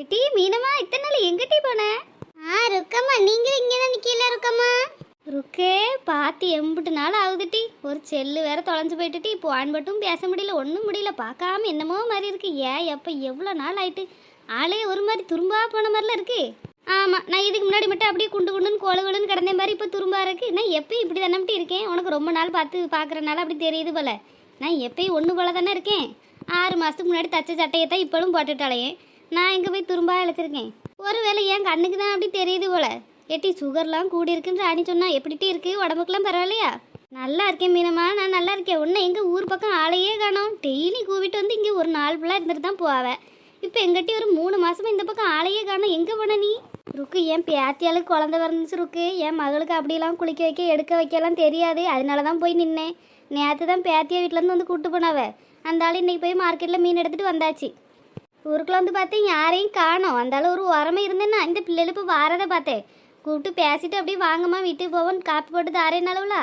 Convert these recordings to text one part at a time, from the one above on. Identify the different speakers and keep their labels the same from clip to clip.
Speaker 1: எட்டி மீனமா இத்தனை நாள் எங்கிட்டி போன?
Speaker 2: ஆ ருக்கம்மா நீங்க இங்க தான் நிக்கல ருக்கம்மா?
Speaker 1: ருக்கே பார்த்து எம்பிட்டு நாள் ஆகுதுட்டி. ஒரு செல்லு வேற தொலைஞ்சு போயிட்டுட்டி. இப்போ ஆண்பட்டும் பேச முடியல ஒன்றும் முடியல. பார்க்காம என்னமோ மாதிரி இருக்கு. ஏன் எப்போ எவ்வளோ நாள் ஆயிட்டு? ஆளே ஒரு மாதிரி துரும்பா போன மாதிரிலாம் இருக்கு. ஆமாம் நான் இதுக்கு முன்னாடி மட்டும் அப்படியே குண்டு குண்டுன்னு கோல கோலுன்னு கிடந்த மாதிரி இப்போ துரும்பா இருக்கு. நான் எப்பயும் இப்படி தானே இருக்கேன். உனக்கு ரொம்ப நாள் பார்த்து பார்க்குறனால அப்படி தெரியுது போல. நான் எப்பயும் ஒன்று போல தானே இருக்கேன். ஆறு மாதத்துக்கு முன்னாடி தச்ச சட்டையை தான் இப்போலும் போட்டுட்டாலேயே நான் எங்கே போய் துரும்பா இழைச்சிருக்கேன் ஒருவேளை என் கண்ணுக்கு தான் அப்படி தெரியுது போல. எட்டி சுகர்லாம் கூடி இருக்குன்னு ராணி சொன்னா எப்படிட்டி இருக்கு? உடம்புக்குலாம் பரவாயில்லையா? நல்லா இருக்கேன் மீனம்மா. நான் நல்லா இருக்கேன். உன்னை எங்கள் ஊர் பக்கம் ஆளையே காணோம். டெய்லி கூவிட்டு வந்து இங்கே ஒரு நாள் ஃபுல்லாக இருந்துட்டு தான் போவேன் இப்போ எங்கிட்ட ஒரு மூணு மாதமாக இந்த பக்கம் ஆளையே காணோம். எங்கே போன நீ? ருக்கு என் பேத்தியாளுக்கு குழந்த பிறந்துச்சு ருக்கு. என் மகளுக்கு அப்படிலாம் குளிக்க வைக்க எடுக்க வைக்கலாம் தெரியாது. அதனால தான் போய் நின்னேன். நேற்று தான் பேத்தியா வீட்டிலேருந்து வந்து கூப்பிட்டு போனாவ. அந்த ஆள் இன்றைக்கி போய் மார்க்கெட்டில் மீன் எடுத்துகிட்டு வந்தாச்சு. ஊருக்குள்ள வந்து பார்த்தேன் யாரையும் காணோம். அந்த ஒரு உரமே இருந்தேன்னா இந்த பிள்ளைகள் இப்போ வாரதை பார்த்தேன். கூப்பிட்டு பேசிட்டு அப்படியே வாங்கம்மா வீட்டுக்கு போவோம் காப்பி போட்டு தாரேன் அளவுல.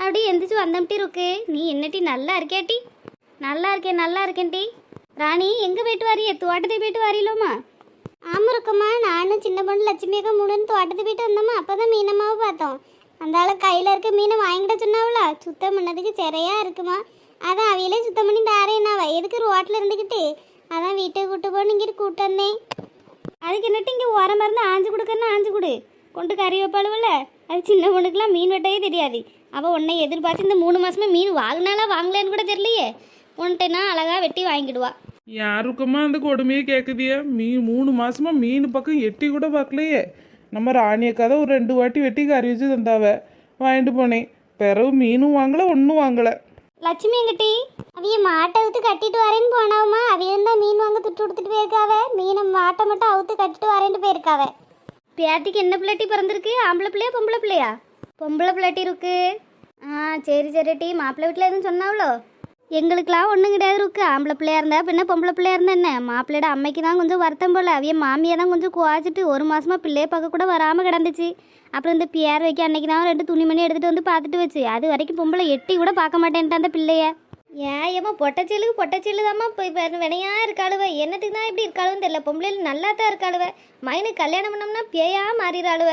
Speaker 1: அப்படியே எந்திரிச்சு வந்தம்ட்டி இருக்கு. நீ என்னட்டி நல்லா இருக்கியாட்டி நல்லா இருக்கேன் நல்லா இருக்கேன்ட்டி ராணி எங்கே போயிட்டு வரியே? தோட்டத்துக்கு போயிட்டு வரீங்களோமா
Speaker 2: ஆமாம் இருக்கம்மா நானும் சின்ன பொண்ணு லட்சுமி அக்கா மூணுன்னு தோட்டத்துக்கு போயிட்டு வந்தோமா அப்பதான் மீனம்மாவை பார்த்தோம். அந்த கையில் இருக்க மீனை வாங்கிட்ட சொன்னாவளா? சுத்தம் பண்ணதுக்கு சிறையா இருக்குமா. அதான் அவையிலே சுத்தம் பண்ணி தாரேனாவா எதுக்கு ரோட்டில் இருந்துக்கிட்டு அதான் வீட்டுக்கு கூட்டு போகணும் இங்கே கூட்டு வந்தேன்.
Speaker 1: அதுக்கு என்னட்டு இங்கே உரம் மருந்து ஆஞ்சு கொடுக்கறனா ஆஞ்சு கொடு. கொண்டு கறி வைப்பாளுவல்ல? அது சின்ன பொண்ணுக்கெல்லாம் மீன் வெட்டவே தெரியாது. அவள் உன்னை எதிர்பார்த்து இந்த மூணு மாசமா மீன் வாங்கினாலா வாங்கலன்னு கூட தெரியலையே. உன்ட்டேனா அழகா வெட்டி வாங்கிடுவா.
Speaker 3: யாருக்குமா அந்த கொடுமையே கேட்குதியே மீ மூணு மாசமா மீன் பக்கம் எட்டி கூட பார்க்கலையே. நம்ம ராணியக்காத ஒரு ரெண்டு வாட்டி வெட்டி கறி வச்சு தந்தாவ. வாங்கிட்டு போனேன். பிறகு மீனும் வாங்கலை ஒன்றும் வாங்கலை.
Speaker 1: லட்சுமி எங்கிட்டி?
Speaker 2: அவிய மாட்டை அவுத்து கட்டிட்டு வரேன்னு போனாவுமா. அவிய தான் மீன் வாங்க துட்டு கொடுத்துட்டு போயிருக்காவ. மீனை மாட்டை மட்டும் அவுத்து கட்டிட்டு வரேன்னு போயிருக்காவ.
Speaker 1: பேத்திக்கு என்ன பிள்ளைட்டி பிறந்திருக்கு? ஆம்பளை பிள்ளையா பொம்பளை பிள்ளையா? பொம்பளை பிள்ளைட்டி இருக்கு. ஆ சரி சரி டி. மாப்பிள்ளை வீட்டில் எதுவும் சொன்னாவளோ? எங்களுக்கெல்லாம் ஒன்றும் கிடையாது இருக்கு ஆம்பளை பிள்ளையா இருந்தா பின்ன பொம்பளை பிள்ளையா இருந்தா என்ன? மாப்பிள்ளையோட அம்மைக்கு தான் கொஞ்சம் வருத்தம் போல. அவைய மாமியை தான் கொஞ்சம் குவாச்சிட்டு ஒரு மாசமா பிள்ளைய பார்க்க கூட வராமல் கிடந்துச்சு. அப்புறம் இந்த பியார் வைக்க அன்னைக்கு தான் ரெண்டு துணிமணி எடுத்துகிட்டு வந்து பார்த்துட்டு வச்சு. அது வரைக்கும் பொம்பளை எட்டி கூட பார்க்க மாட்டேன்ட்டு அந்த பிள்ளைய. ஏன் ஏமா பொட்டச்செலுக்கு பொட்டச்செல்லு தாம்மா இப்போ இப்போ வினையா இருக்காளுவ. என்னத்துக்கு தான் இப்படி இருக்காளுன்னு தெரியல. பொம்பளையில் நல்லா தான் இருக்காளுவ. மைனுக்கு கல்யாணம் பண்ணோம்னா பேயா மாறிடாளுவ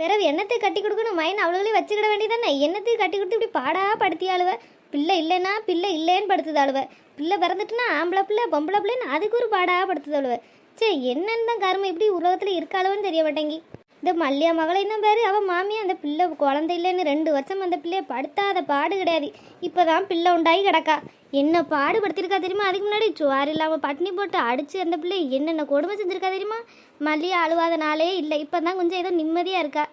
Speaker 1: பிறகு என்னத்துக்கு கட்டி கொடுக்கணும்? மைன் அவ்வளோலேயே வச்சுக்கிட வேண்டியதானே என்னத்துக்கு கட்டி கொடுத்து இப்படி பாடா படுத்தியாளுவ? பிள்ளை இல்லைன்னா பிள்ளை இல்லைன்னு படுத்துதாளுவ. பிள்ளை பிறந்துட்டுனா ஆம்பளை பிள்ளை பொம்பளை பிள்ளைன்னு அதுக்கு ஒரு பாடா படுத்துதாளுவ. சே என்னென்னு தான் கருமை இப்படி உலகத்தில் இருக்காளவன்னு தெரிய மாட்டேங்கி. இந்த மல்லியா மகளை தான் பேர் அவன் மாமியா அந்த பிள்ளை குழந்தை இல்லைன்னு ரெண்டு வருஷம் அந்த பிள்ளைய படுத்தாத பாடு கிடையாது. இப்போ தான் பிள்ளை உண்டாகி கிடக்கா. என்ன பாடுபடுத்திருக்கா தெரியுமா? அதுக்கு முன்னாடி சுவார் இல்லாமல் பட்டினி போட்டு அடிச்சு அந்த பிள்ளை என்னென்ன கொடுமை செஞ்சுருக்கா தெரியுமா? மல்லியா அழுவாத நாளே இல்லை. இப்போ தான் கொஞ்சம் ஏதோ நிம்மதியாக இருக்கா?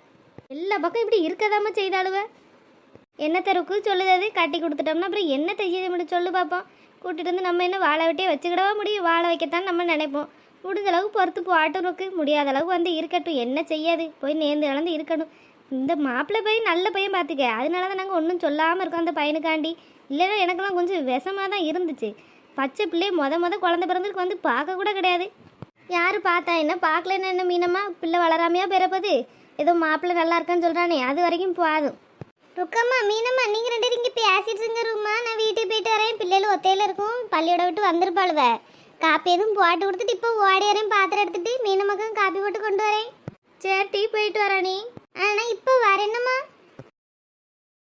Speaker 1: எல்லா பக்கம் இப்படி இருக்கதாம செய்தாளுவேன் என்னத்தை தெருக்கு சொல்லுது அது? கட்டி கொடுத்துட்டோம்னா அப்புறம் என்ன செய்ய முடியும் சொல்லு பார்ப்போம் கூட்டிகிட்டு வந்து நம்ம என்ன வாழை வெட்டியே வச்சுக்கிடவா முடியும்? வாழை வைக்கத்தான் நம்ம நினைப்போம். முடிஞ்ச அளவுக்கு பொறுத்து போட்டும் இருக்கு முடியாத அளவுக்கு வந்து இருக்கட்டும். என்ன செய்யாது? போய் நேர்ந்து கலந்து இருக்கணும். இந்த மாப்பிள்ளை பையன் நல்ல பையன் பார்த்துக்க அதனால தான் நாங்கள் ஒன்றும் சொல்லாமல் இருக்கோம் அந்த பையனுக்காண்டி. இல்லைன்னா எனக்கெல்லாம் கொஞ்சம் விஷமாக தான் இருந்துச்சு. பச்சை பிள்ளையை மொத மொதல் குழந்த பிறந்ததுக்கு வந்து பார்க்க கூட கிடையாது. யார் பார்த்தா என்ன? பார்க்கலன்னு என்ன மீனம்மா? பிள்ளை வளராமையா பிறப்பது? ஏதோ மாப்பிள்ளை நல்லா இருக்கான்னு சொல்கிறானே அது வரைக்கும் போதும்.
Speaker 2: ருக்கம்மா மீனம்மா நீங்கள் ரெண்டு பேரும் பேசிட்டு இருங்க ரூம்மா நான் வீட்டுக்கு போயிட்டு வரேன். பிள்ளைகள் ஒத்தையில இருக்கும். பள்ளியோட விட்டு வந்திருப்பாளுவ. காப்பி எதுவும் போட்டு கொடுத்துட்டு இப்போ ஓடி வரேன். பாத்திரம் எடுத்துட்டு மீனம்மாக்கும் காப்பி போட்டு கொண்டு வரேன்.
Speaker 1: சரி டீ போயிட்டு வரேன்
Speaker 2: நீ. ஆனால் இப்போ வரேன்னம்மா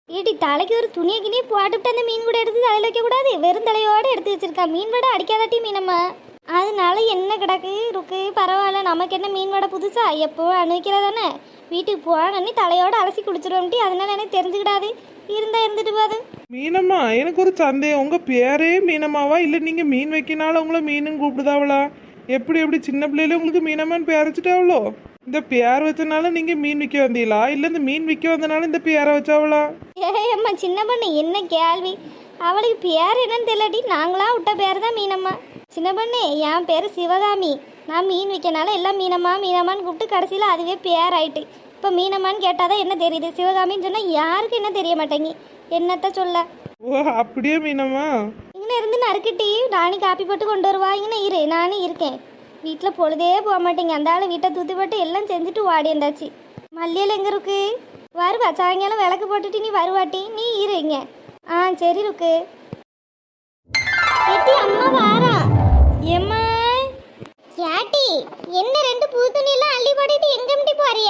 Speaker 1: ஏடி தலைக்கு ஒரு துணியை கிணியை போட்டுவிட்டு அந்த மீன் கூட எடுத்து தலையில் வைக்கக்கூடாது. வெறும் தலையோடு எடுத்து வச்சிருக்கா. மீன் விட அடிக்காதாட்டி மீனம்மா. அதனால என்ன கிடக்கு? ருக்கு பரவாயில்ல. நமக்கு என்ன மீன் வடை புதுசா? எப்போ அனுபவிக்கிறதானே வீட்டுக்கு போனே தலையோடு அலசி குடிச்சிருவோம்ட்டி அதனால எனக்கு தெரிஞ்சுக்கிடாது. இருந்தா இருந்துட்டு போகுது
Speaker 3: மீனம்மா எனக்கு ஒரு சந்தேகம். உங்க பேரே மீனம்மாவா? இல்லை நீங்க மீன் வைக்கினால உங்களை மீனுன்னு கூப்பிடுதாவளா? எப்படி எப்படி சின்ன பிள்ளையில உங்களுக்கு மீனம்மான்னு பேர் வச்சுட்டாவளோ? இந்த பேர் வச்சனால நீங்க மீன் விற்க வந்தீங்களா? இல்லை இந்த மீன் விற்க வந்தனால இந்த பேரை வச்சாவளா?
Speaker 1: ஏய் அம்மா சின்ன பொண்ணு என்ன கேள்வி? அவளுக்கு பேர் என்னன்னு தெரியலடி. நாங்களா விட்ட பேர் தான் மீனம்மா. சின்ன பொண்ணு என் பேர் சிவகாமி. நான் மீன் விற்கனால எல்லாம் மீனம்மா மீனம்மான்னு கூப்பிட்டு கடைசியில் அதுவே பேர் ஆயிட்டு. இப்போ மீனம்மான்னு கேட்டாதான் என்ன தெரியுது? சிவகாமின்னு சொன்னால் யாருக்கு என்ன தெரிய மாட்டேங்கி? என்னத்த சொல்ல?
Speaker 3: ஓ அப்படியே மீனம்மா?
Speaker 1: இங்கே இருந்து நறுக்கிட்டி நானி காப்பி போட்டு கொண்டு வருவா. இங்கே இரு நானும் இருக்கேன். வீட்டில் பொழுதே போக மாட்டேங்க. அந்த ஆள் வீட்டை தூத்தி போட்டு எல்லாம் செஞ்சுட்டு வாடியாந்தாச்சு மல்லியல் எங்கே இருக்கு? வருவா சாயங்காலம் விளக்கு போட்டுட்டு நீ வருவாட்டி. நீ இரு இங்க. ஆ சரி ருக்கு.
Speaker 2: எட்டி அம்மா வாரா
Speaker 1: எம்மா
Speaker 2: யாட்டி என்ன ரெண்டு புது துணி எல்லாம் அள்ளி போட்டுட்டு எங்க முட்டி போறிய?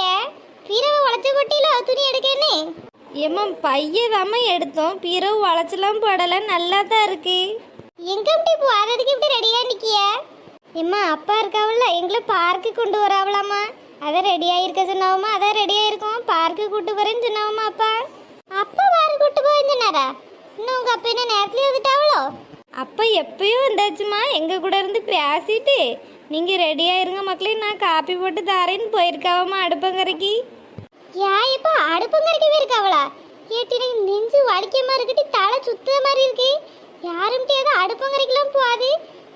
Speaker 2: பீரவை உழைச்ச கொட்டியில துணி எடுக்கன்னு.
Speaker 1: ஏம்மா பையதாம்மா எடுத்தோம். பிறகு வளைச்சலாம் போடல. நல்லா தான் இருக்கு.
Speaker 2: எங்க முட்டி போறதுக்கு இப்படி ரெடியா நிக்கிய? எம்மா அப்பா இருக்காவல்ல. எங்களை பார்க்கு கொண்டு வராவலாமா? அதான் ரெடியா இருக்க சொன்னாவமா? அதான் ரெடியா இருக்கும் பார்க்கு கூட்டு போறேன்னு சொன்னாவமா அப்பா? அப்பா பார்க்கு கூட்டு போய் சொன்னாரா? இன்னும் உங்க அப்பா என்ன நேரத்துல வந்துட்டாவளோ?
Speaker 1: அப்போ எப்பயோ வந்தாச்சுமா எங்கள் கூட இருந்து பேசிட்டு நீங்கள் ரெடியாக இருங்க மக்களே நான் காப்பி போட்டு தாரேன்னு போயிருக்காவம்மா அடுப்பங்கரைக்கு.
Speaker 2: யா இப்போ அடுப்பங்கரைக்கு இருக்காவளா ஏட்டி நெஞ்சு வலிக்கமா இருக்கட்டு தலை சுத்துற மாதிரி இருக்கு. யாரும்ட்டு ஏதோ அடுப்பங்கரைக்கெல்லாம் போகாது.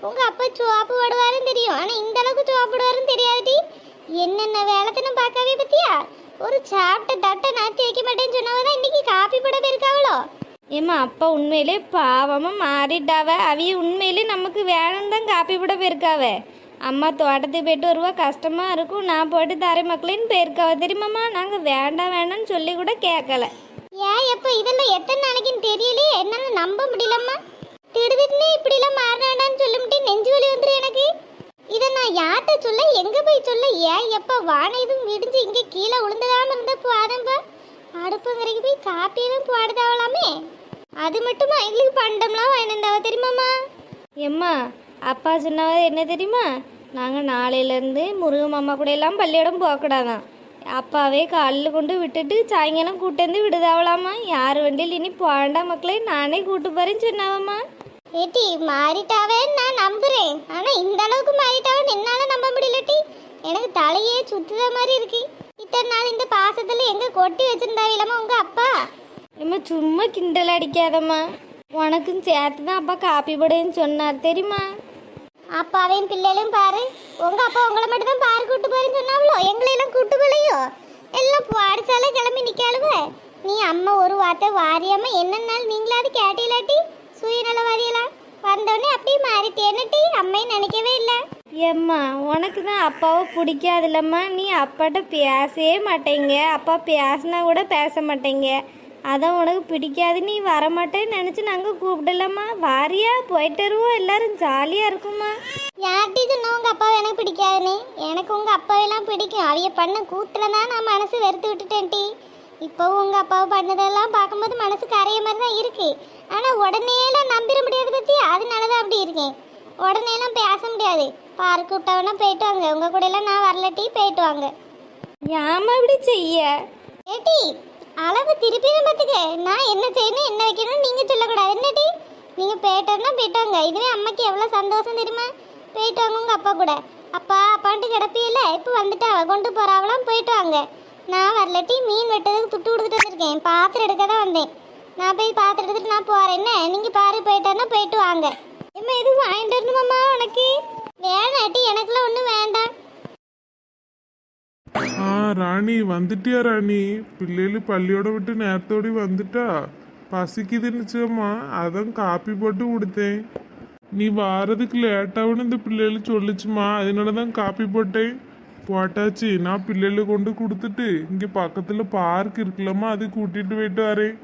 Speaker 2: உங்க அப்பா சோப்பு போடுவாருன்னு தெரியும். ஆனால் இந்த அளவுக்கு சோப்பு போடுவாருன்னு தெரியாதுடி. என்னென்ன வேலைத்தனை பார்க்கவே பத்தியா? ஒரு சாப்பிட்ட தட்டை நான் தேய்க்க மாட்டேன்னு சொன்னவதான் இன்னைக்கு காப்பி போட போயிருக்காவளோ?
Speaker 1: ஏம்மா அப்பா உண்மையிலே பாவமாக மாறிட்டாவ? அவிய உண்மையிலே நமக்கு வேணும் தான் காப்பி போட போயிருக்காவ? அம்மா தோட்டத்துக்கு போயிட்டு வருவா கஷ்டமாக இருக்கும். நான் போட்டு தாரை மக்களின்னு போயிருக்காவ. தெரியுமாம்மா நாங்கள் வேண்டாம் வேண்டாம்னு சொல்லி கூட கேட்கல
Speaker 2: ஏன் எப்போ? இதெல்லாம் எத்தனை நாளைக்குன்னு தெரியலையே. என்னால் நம்ப முடியலம்மா. திடுதிட்டுனே இப்படிலாம் எல்லாம் சொல்ல முடியும் நெஞ்சு வலி வந்துரும் எனக்கு. இதை நான் யார்கிட்ட சொல்ல எங்கே போய் சொல்ல? ஏன் எப்போ? வானம் இதுவும் விடிஞ்சு இங்கே கீழே விழுந்துடாம இருந்த அடுப்பு வரைக்கும் போய் காப்பியெல்லாம் போடுதாவலாமே அது மட்டுமா? எங்களுக்கு பண்டம்லாம் வாங்கினந்தாவ தெரியுமாம்மா
Speaker 1: ஏம்மா அப்பா சொன்னவ என்ன தெரியுமா? நாங்கள் நாளையிலேருந்து முருகன் மாமா கூட எல்லாம் பள்ளியிடம் போகக்கூடாதான். அப்பாவே காலையில் கொண்டு விட்டுட்டு சாயங்காலம் கூட்டு வந்து விடுதாவலாமா யார் வண்டியில் இனி போண்டா மக்களே? நானே கூட்டு போறேன்னு சொன்னாவம்மா.
Speaker 2: ஏட்டி மாறிட்டாவே நான் நம்புறேன். ஆனா இந்த அளவுக்கு மாறிட்டாவன்னு என்னால நம்ப முடியலட்டி எனக்கு தலையே சுத்துத மாதிரி இருக்கு. இத்தனை நாள் இந்த பாசத்துல எங்க கொட்டி வச்சிருந்தாவிலமா உங்க அப்பா?
Speaker 1: ஏம்மா சும்மா கிண்டல் அடிக்காதம்மா. உனக்கும் சேர்த்து தான் அப்பா காப்பி போடுன்னு சொன்னார் தெரியுமா?
Speaker 2: அப்பாவையும் பிள்ளைகளையும் பாரு. உங்க அப்பா உங்களை மட்டும் தான் பாரு கூட்டு போறேன்னு சொன்னாவளோ? எங்களை எல்லாம் கூட்டு போலையோ? எல்லாம் பாடிச்சால கிளம்பி நிக்காளுவ? நீ அம்மா ஒரு வார்த்தை வாரியாம என்னன்னாலும் நீங்களாவது கேட்டீலாட்டி? சுயநலவாதியெல்லாம் வந்தோடனே அப்படியே மாறிட்டேன்னுட்டி அம்மையும் நினைக்கவே இல்லை.
Speaker 1: ஏம்மா உனக்கு தான் அப்பாவை பிடிக்காதுல்லம்மா நீ அப்பாட்ட பேசவே மாட்டேங்க. அப்பா பேசினா கூட பேச மாட்டேங்க. அதான் உனக்கு பிடிக்காது நீ வரமாட்டேன்னு நினச்சி நாங்கள் கூப்பிடலம்மா. வாரியா போயிட்டு வருவோம். எல்லாரும் ஜாலியாக இருக்குமா
Speaker 2: யார்ட்டி சொன்னா உங்க அப்பாவை எனக்கு பிடிக்காதுன்னு எனக்கு உங்க அப்பாவெல்லாம் பிடிக்கும். அவைய பண்ண கூத்துல தான் நான் மனசு வெறுத்து விட்டுட்டேன் டி. இப்போவும் உங்க அப்பாவை பண்ணதெல்லாம் பார்க்கும்போது மனசு கரைய மாதிரி தான் இருக்கு. ஆனா உடனேலாம் நம்பிட முடியாது பத்தி அதனால தான் அப்படி இருக்கேன். உடனேலாம் பேச முடியாது. பார்க்கு விட்டவனா போயிட்டு வாங்க. உங்க கூட எல்லாம் நான் வரலட்டி போயிட்டு வாங்க.
Speaker 1: ஏம்மா இப்படி செய்ய?
Speaker 2: ஏட்டி அளவு திருப்பி பார்த்துக்க நான் என்ன செய்யணும் என்ன வைக்கணும் நீங்கள் சொல்லக்கூடாது. என்னடி? நீங்கள் போயிட்டோம்னா போயிட்டோங்க. இதுவே அம்மாக்கு எவ்வளோ சந்தோஷம் தெரியுமா? போயிட்டு வாங்க உங்கள் அப்பா கூட. அப்பா அப்பான்ட்டு கிடப்பியல இப்போ வந்துட்டு அவ கொண்டு போறாவலாம் போயிட்டு வாங்க. நான் வரலட்டி மீன் வெட்டதுக்கு துட்டு கொடுத்துட்டு வந்திருக்கேன். பாத்திரம் எடுக்க தான் வந்தேன். நான் போய் பாத்திரம் எடுத்துட்டு நான் போகிறேன் என்ன? நீங்கள் பாரு போயிட்டான்னா போயிட்டு வாங்க. இம்மா எதுவும் வாங்கிட்டு வரணுமாம்மா உனக்கு? வேணாட்டி எனக்குலாம் ஒன்றும் வேண்டாம்.
Speaker 3: ஆ ராணி வந்துட்டியா ராணி? பிள்ளைகள் பள்ளியோட விட்டு நேரத்தோடி வந்துட்டா. பசிக்குதுன்னுச்சம்மா அதான் காப்பி போட்டு கொடுத்தேன் நீ வாரதுக்கு லேட்டாகுன்னு இந்த பிள்ளைகள் சொல்லுச்சுமா. அதனால தான் காப்பி போட்டேன். போட்டாச்சு. நான் பிள்ளைகளை கொண்டு கொடுத்துட்டு இங்கே பக்கத்தில் பார்க் இருக்குல்லம்மா. அது கூட்டிட்டு போயிட்டு வரேன்.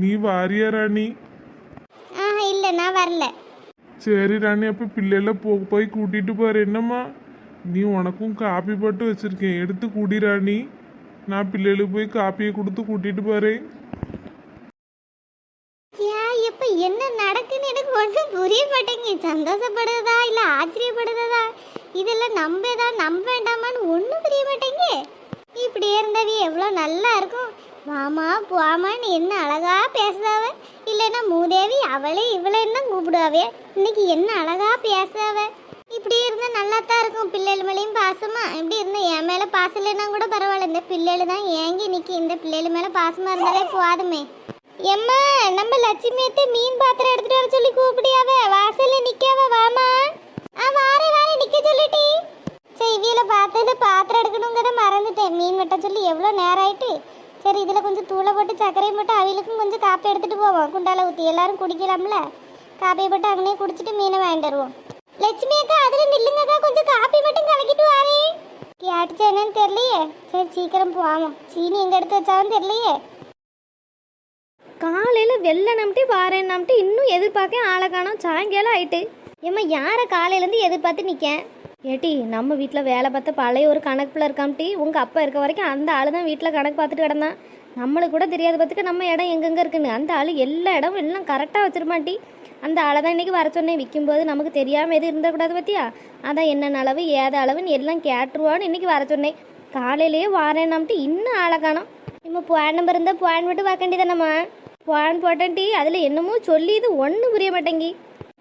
Speaker 3: நீ வாரியா ராணி?
Speaker 2: ஆ இல்லை நான் வரல.
Speaker 3: சரி ராணி அப்போ பிள்ளைகள போ போய் கூட்டிட்டு போறேன் என்னம்மா? நீ உனக்கும் காப்பி போட்டு வச்சிருக்கேன். எடுத்து குடிராணி நான் பிள்ளைகளுக்கு போய் காப்பியை கொடுத்து கூட்டிட்டு போறேன்.
Speaker 2: இப்ப என்ன நடக்குன்னு எனக்கு ஒன்றும் புரிய மாட்டேங்குது சந்தோஷப்படுறதா இல்ல ஆச்சரியப்படுறதா இதெல்லாம் நம்பதா நம்ப வேண்டாமான்னு ஒன்றும் புரிய மாட்டேங்க இப்படி இருந்தவி எவ்வளோ நல்லா இருக்கும். மாமா போமான்னு என்ன அழகா பேசுதாவ இல்லைன்னா மூதேவி அவளே இவளேன்னு தான் கூப்பிடுவாவே. இன்னைக்கு என்ன அழகா பேசுதாவ இப்படி இருந்தால் நல்லா தான் இருக்கும். பிள்ளைகள் மேலேயும் பாசமா? இப்படி இருந்தால் என் மேல பாசம் இல்லைன்னா கூட பரவாயில்ல. இந்த பிள்ளைகள் தான் ஏங்கி நிக்கி. இந்த பிள்ளைகள் மேல பாசமாக இருந்தாலே போதுமே. எம்மா நம்ம லட்சுமியத்தை மீன் பாத்திரம் எடுத்துட்டு வர சொல்லி கூப்பிடியாவ. வாசல்ல நிக்காவ வாமா. ஆ வாரே வாரே நிக்க சொல்லிட்டி சரி இவியில பார்த்துட்டு பாத்திரம் எடுக்கணுங்கிறத மறந்துட்டேன். மீன் வெட்ட சொல்லி எவ்வளோ நேரம் ஆயிட்டு? சரி இதில் கொஞ்சம் தூளை போட்டு சர்க்கரையும் போட்டு அவிகளுக்கும் கொஞ்சம் காப்பி எடுத்துட்டு போவோம். குண்டால ஊற்றி எல்லாரும் குடிக்கலாம்ல. காப்பியை போட்டு அங்கேயே குடிச்சிட்டு மீனை வாங்கிட்டு வருவோம். லட்சுமி அக்கா அதில் நில்லுங்கக்கா கொஞ்சம் காப்பி மட்டும் கலக்கிட்டு வாரே. கேட்டுச்சு என்னன்னு தெரியலையே. சரி சீக்கிரம் போவோம். சீனி எங்க எடுத்து வச்சாலும் தெரியலையே.
Speaker 1: காலையில் வெள்ள நம்பிட்டு வாரேன் நம்பிட்டு இன்னும் எதிர்பார்க்க ஆளை காணோம். சாயங்காலம் ஆயிட்டு. ஏம்மா யாரை காலையிலேருந்து எதிர்பார்த்து நிற்கேன் ஏட்டி நம்ம வீட்டில் வேலை பார்த்த பழைய ஒரு கணக்குல இருக்காம்ட்டி உங்கள் அப்பா இருக்க வரைக்கும் அந்த ஆள் தான் வீட்டில் கணக்கு பார்த்துட்டு கிடந்தான். நம்மளுக்கு கூட தெரியாத பார்த்துக்க நம்ம இடம் எங்கெங்கே இருக்குன்னு. அந்த ஆள் எல்லா இடமும் எல்லாம் கரெக்டாக வச்சிருமாட்டி அந்த ஆளை தான் இன்றைக்கி வர சொன்னேன். விற்கும்போது நமக்கு தெரியாமல் எதுவும் இருந்தக்கூடாது பற்றியா அதான் என்னென்ன அளவு ஏத அளவுன்னு எல்லாம் கேட்டுருவான்னு இன்றைக்கி வர சொன்னேன். காலையிலேயே வாரேனாம்ட்டு இன்னும் ஆளை காணோம். நம்ம புவான் நம்பர் இருந்தால் புவான் மட்டும் பார்க்க வேண்டியதானம்மா புவான் போட்டேன்ட்டி அதில் என்னமோ சொல்லி இது ஒன்றும் புரிய மாட்டேங்கி.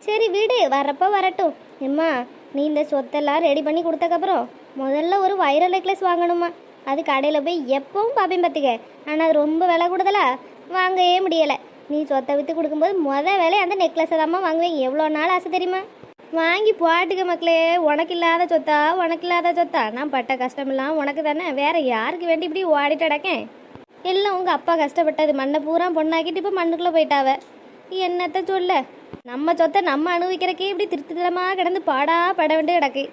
Speaker 1: சரி வீடு வரப்போ வரட்டும். எம்மா நீ இந்த சொத்தெல்லாம் ரெடி பண்ணி கொடுத்தக்கப்புறம் முதல்ல ஒரு வைரல் நெக்லஸ் வாங்கணுமா அது கடையில் போய் எப்பவும் பார்ப்பேன் பார்த்துக்க ஆனால் அது ரொம்ப விலை கூடுதலா? வாங்கவே முடியலை. நீ சொத்தை விற்று கொடுக்கும்போது மொதல் வேலையை அந்த நெக்லஸை தாம்மா வாங்குவேன். எவ்வளோ நாள் ஆசை தெரியுமா? வாங்கி போட்டுக்க மக்களே உனக்கு இல்லாத சொத்தா? உனக்கு இல்லாத சொத்தா? நான் பட்ட கஷ்டமெல்லாம் உனக்கு தானே. வேறு யாருக்கு வேண்டி இப்படி ஓடிட்டு அடக்கேன் எல்லாம் உங்கள் அப்பா கஷ்டப்பட்டது. மண்ணை பூரா பொண்ணாக்கிட்டு இப்போ மண்ணுக்குள்ளே போயிட்டாவ. என்னத்த சொல்ல? நம்ம சொத்தை நம்ம அனுபவிக்கிறக்கே இப்படி திருத்திரமாக கிடந்து பாடா பட வேண்டிய கிடக்கு.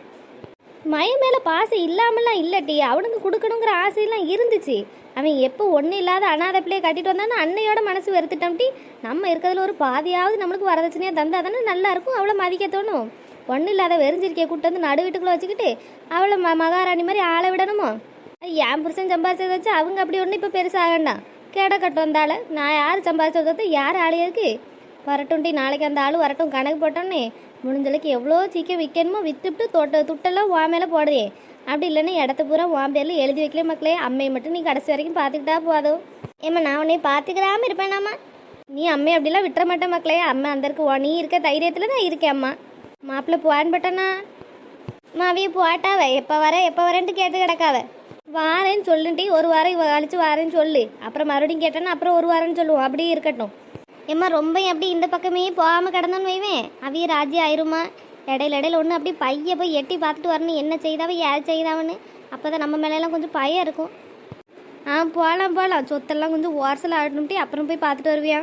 Speaker 1: மயம் மேலே பாசம் இல்லாமலாம் இல்லட்டி அவனுக்கு கொடுக்கணுங்கிற ஆசையெல்லாம் இருந்துச்சு. அவன் எப்போ ஒன்றும் இல்லாத அனாதை பிள்ளையை கட்டிட்டு வந்தானே அன்னையோட மனசு வெறுத்துட்டோம்ட்டி நம்ம இருக்கிறதுல ஒரு பாதியாவது நம்மளுக்கு வரதட்சணையாக தந்தா தானே நல்லா இருக்கும் அவளை மதிக்க தோணும். ஒன்றும் இல்லாத வெறிஞ்சிருக்கிய கூட்டு வந்து நடு வீட்டுக்குள்ளே வச்சுக்கிட்டு அவளை ம மகாராணி மாதிரி ஆளை விடணுமோ? என் புருஷன் சம்பாதிச்சதை வச்சு அவங்க அப்படி ஒன்றும் இப்போ பெருசாக வேண்டாம் கேட கட்டு வந்தால நான் யார் சம்பாதிச்சதை யார் ஆளையிருக்கு வரட்டும்டி நாளைக்கு அந்த ஆள் வரட்டும் கணக்கு போட்டோன்னே முடிஞ்சளவுக்கு எவ்வளோ சீக்கிரம் விற்கணுமோ விற்றுட்டு தொட்ட துட்டெல்லாம் வா மேலே போடுதே அப்படி இல்லைன்னா இடத்த பூரா உன் பேரில் எழுதி வைக்கல மக்களே. அம்மையை மட்டும் நீ கடைசி வரைக்கும் பார்த்துக்கிட்டா போதும். ஏம்மா நான் உன்னை பார்த்துக்கிறாம இருப்பேனாம்மா? நீ அம்மை அப்படிலாம் விட்டுற மாட்டேன் மக்களே. அம்மா அந்த இருக்கு நீ இருக்க தைரியத்தில் தான் இருக்கேன் அம்மா. மாப்பிள்ளை போவான்னு பட்டனா? மாவிய போட்டாவ. எப்போ வர எப்போ வரேன்ட்டு கேட்டு கிடக்காவ. வாரேன்னு சொல்லுன்ட்டி ஒரு வாரம் கழிச்சு வாரேன்னு சொல்லு. அப்புறம் மறுபடியும் கேட்டேன்னா அப்புறம் ஒரு வாரம்னு சொல்லுவோம். அப்படியே இருக்கட்டும். ஏம்மா ரொம்ப அப்படி இந்த பக்கமே போகாமல் கிடந்தோன்னு வைவேன். அவிய ராஜி ஆயிருமா? இடையில இடையில ஒன்று அப்படி பைய போய் எட்டி பார்த்துட்டு வரணும். என்ன செய்தாவ யார் செய்தாவன்னு. அப்போ தான் நம்ம மேலெல்லாம் கொஞ்சம் பயம் இருக்கும். ஆ போகலாம் போகலாம் சொத்தெல்லாம் கொஞ்சம் ஓரசல் ஆடணும்ட்டு அப்புறம் போய் பார்த்துட்டு வருவியா?